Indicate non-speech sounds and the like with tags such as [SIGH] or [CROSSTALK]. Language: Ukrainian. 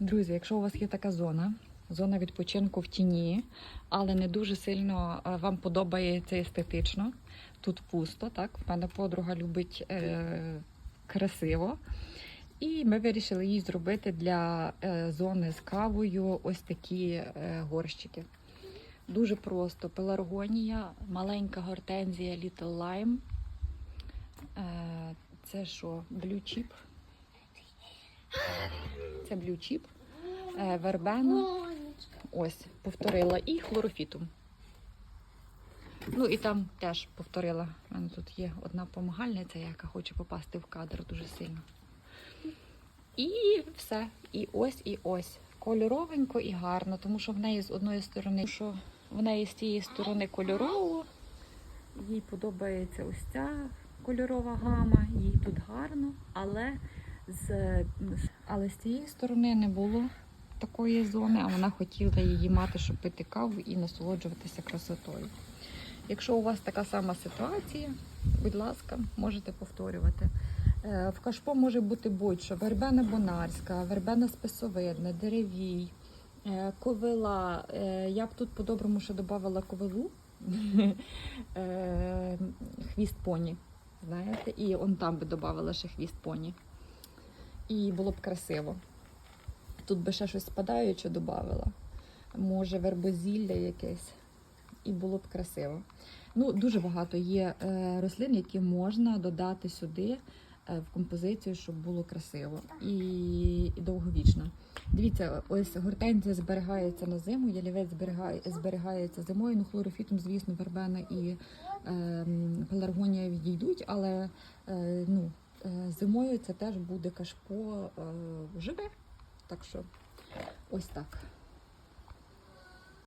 Друзі, якщо у вас є така зона, зона відпочинку в тіні, але не дуже сильно е, вам подобається естетично, тут пусто, так? В мене подруга любить е, красиво. І ми вирішили їй зробити для е, зони з кавою ось такі е, горщики. Дуже просто. Пеларгонія, маленька гортензія Little Lime. Це що? Blue Chip. Це. Е, вербена. Ось, повторила. І хлорофітум. Ну і там теж повторила. У мене тут є одна помагальниця, яка хоче попасти в кадр дуже сильно. І все. І ось, і ось. Кольоровенько і гарно, тому що в неї з одної сторони, що в неї з цієї сторони кольорово. Їй подобається ось ця кольорова гама, їй тут гарно, але з, але з цієї сторони не було такої зони, а вона хотіла її мати, щоб пити каву і насолоджуватися красотою. Якщо у вас така сама ситуація, будь ласка, можете повторювати. Е, В кашпо може бути будь-що: вербена бонарська, вербена списовидна, деревій, е, ковила. Е, Я б тут по-доброму ще додавала ковилу, [LAUGHS] хвіст поні. Знаєте, і он там би додавала ще хвіст поні. І було б красиво. Тут би ще щось спадаюче додавала. Може, вербозілля якесь. І було б красиво. Ну, дуже багато є е, рослин, які можна додати сюди е, в композицію, щоб було красиво і, і довговічно. Дивіться, ось гортензія зберігається на зиму, ялівець зберігає, зберігається зимою. Ну, хлорофітом, звісно, вербена і е, пеларгонія відійдуть, але е, ну, зимою це теж буде кашпо е, живе. Так що ось так.